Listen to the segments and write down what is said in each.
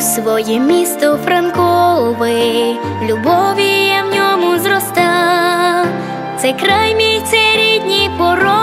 своє місто Франкове, любові я в ньому зроста. Це край мій, це рідні пороги,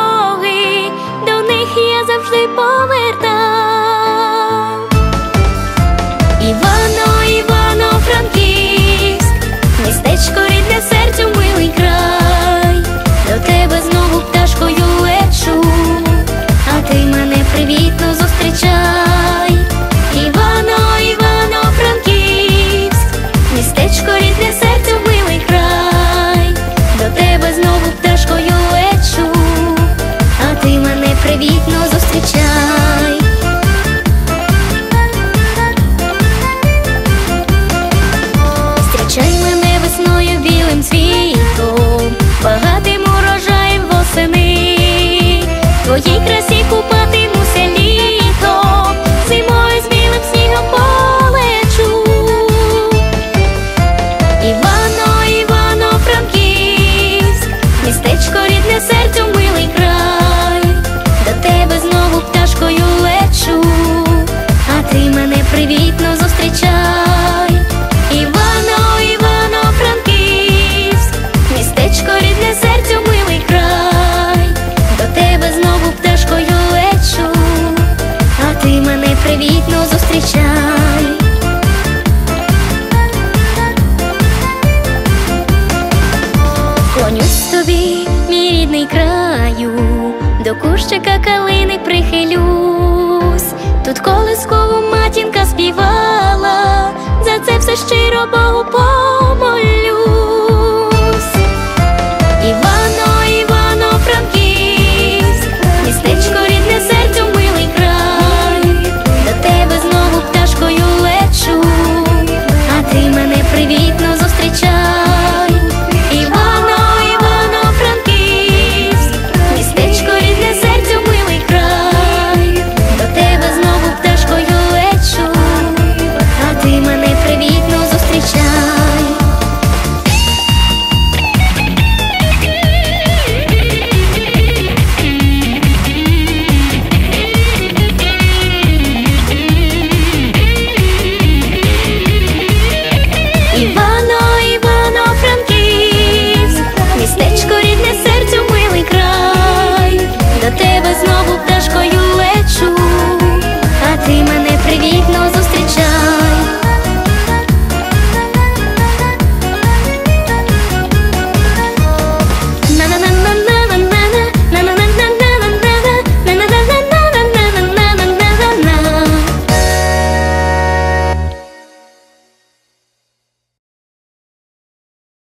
привітно зустрічай. Івано, Івано, Франківськ, містечко рідне серцю, милий край, до тебе знову пташкою лечу, а ти мене привітно зустрічай. Клонюсь тобі, мій рідний краю, до кущика калини прихилюсь. Тут колискову матінка 把我 теж